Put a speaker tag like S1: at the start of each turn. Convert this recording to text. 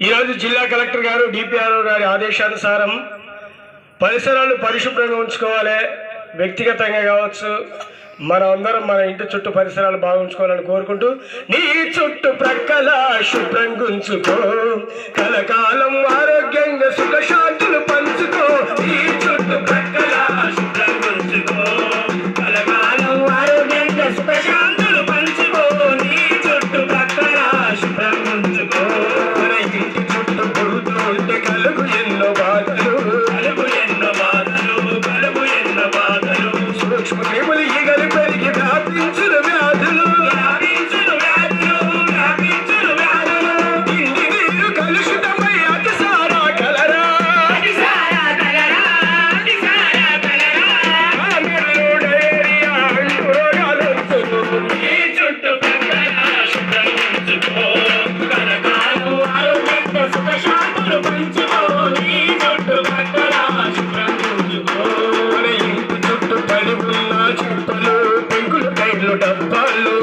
S1: ఈరోజు జిల్లా కలెక్టర్ గారు డిపిఆర్ఓ గారి ఆదేశానుసారం పరిసరాలు పరిశుభ్రంగా ఉంచుకోవాలి. వ్యక్తిగతంగా కావచ్చు మన అందరం మన ఇంటి చుట్టూ పరిసరాలు బాగుంచుకోవాలని కోరుకుంటూ నీ చుట్టూ ప్రక్కల శుభ్రంగుంచుకో కలకాలం డబ్బాలు